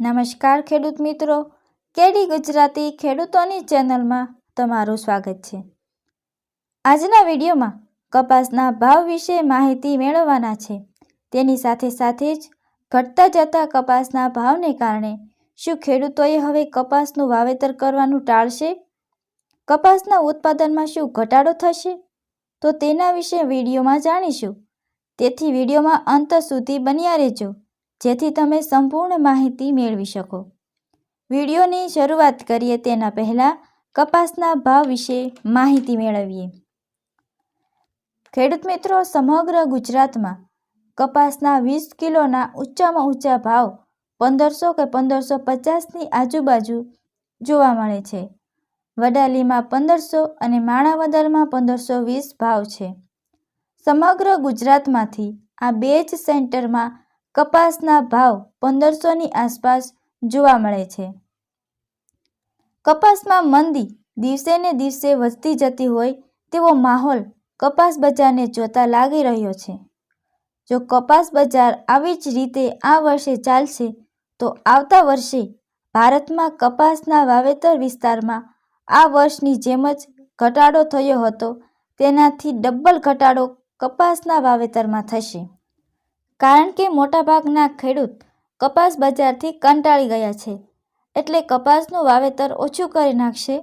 નમસ્કાર ખેડૂત મિત્રો. કેડી ગુજરાતી ખેડૂતોની ચેનલમાં તમારું સ્વાગત છે. આજના વિડીયોમાં કપાસના ભાવ વિશે માહિતી મેળવવાના છે. તેની સાથે સાથે જ ઘટતા જતા કપાસના ભાવને કારણે શું ખેડૂતોએ હવે કપાસનું વાવેતર કરવાનું ટાળશે? કપાસના ઉત્પાદનમાં શું ઘટાડો થશે? તો તેના વિશે વિડીયોમાં જાણીશું. તેથી વિડીયોમાં અંત સુધી બન્યા રહેજો. જેથી તમે સંપૂર્ણ માહિતી મેળવી શકો. વિડીયોની શરૂઆત કરીએ તેના પહેલાં કપાસના ભાવ વિશે માહિતી મેળવીએ. ખેડૂત મિત્રો, સમગ્ર ગુજરાતમાં કપાસના વીસ કિલોના ઊંચામાં ઊંચા ભાવ પંદરસો કે પંદરસો પચાસની આજુબાજુ જોવા મળે છે. વડાલીમાં પંદરસો અને માણાવદરમાં પંદરસો વીસ ભાવ છે. સમગ્ર ગુજરાતમાંથી આ બે જ સેન્ટરમાં કપાસના ભાવ પંદરસોની આસપાસ જોવા મળે છે. કપાસમાં મંદી દિવસે ને દિવસે વધતી જતી હોય તેવો માહોલ કપાસ બજારને જોતા લાગી રહ્યો છે. જો કપાસ બજાર આવી જ રીતે આ વર્ષે ચાલશે, તો આવતા વર્ષે ભારતમાં કપાસના વાવેતર વિસ્તારમાં આ વર્ષની જેમ જ ઘટાડો થયો હતો, તેનાથી ડબલ ઘટાડો કપાસના વાવેતરમાં થશે. કારણ કે મોટાભાગના ખેડૂત કપાસ બજારથી કંટાળી ગયા છે. એટલે કપાસનું વાવેતર ઓછું કરી નાખશે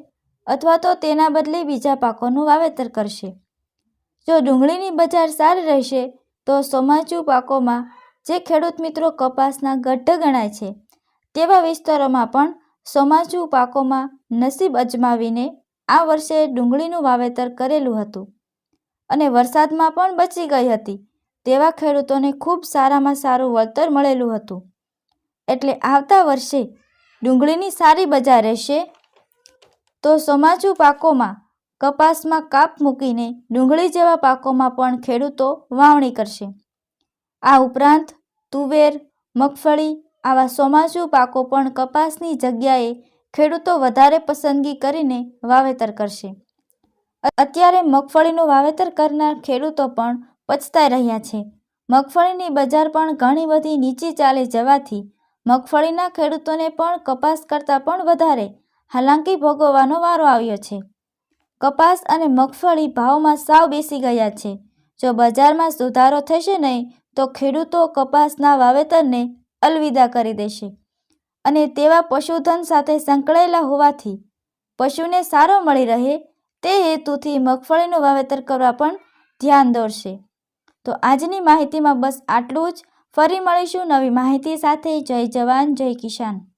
અથવા તો તેના બદલે બીજા પાકોનું વાવેતર કરશે. જો ડુંગળીની બજાર સારી રહેશે, તો ચોમાચુ પાકોમાં જે ખેડૂત મિત્રો કપાસના ગઢ ગણાય છે, તેવા વિસ્તારોમાં પણ સોમાચુ પાકોમાં નસીબ અજમાવીને આ વર્ષે ડુંગળીનું વાવેતર કરેલું હતું. અને વરસાદમાં પણ બચી ગઈ હતી. તેવા ખેડૂતોને ખૂબ સારામાં સારું વળતર મળેલું હતું. એટલે આવતા વર્ષે ડુંગળીની સારી બજાર રહેશે તો ચોમાચુ પાકોમાં કપાસમાં કાપ મૂકીને ડુંગળી જેવા પાકોમાં પણ ખેડૂતો વાવણી કરશે. આ ઉપરાંત તુવેર, મગફળી આવા સોમાજુ પાકો પણ કપાસની જગ્યાએ ખેડૂતો વધારે પસંદગી કરીને વાવેતર કરશે. અત્યારે મગફળીનું વાવેતર કરનાર ખેડૂતો પણ પછતાઈ રહ્યા છે. મગફળીની બજાર પણ ઘણી બધી નીચી ચાલે જવાથી મગફળીના ખેડૂતોને પણ કપાસ કરતાં પણ વધારે હાલાંકી ભોગવવાનો વારો આવ્યો છે. કપાસ અને મગફળી ભાવમાં સાવ બેસી ગયા છે. જો બજારમાં સુધારો થશે નહીં, તો ખેડૂતો કપાસના વાવેતરને અલવિદા કરી દેશે અને તેવા પશુધન સાથે સંકળાયેલા હોવાથી પશુને સારો મળી રહે તે હેતુથી મગફળીનું વાવેતર કરવા પણ ધ્યાન દોરશે. તો આજની માહિતીમાં બસ આટલું જ. ફરી મળીશું નવી માહિતી સાથે. જય જવાન, જય કિસાન.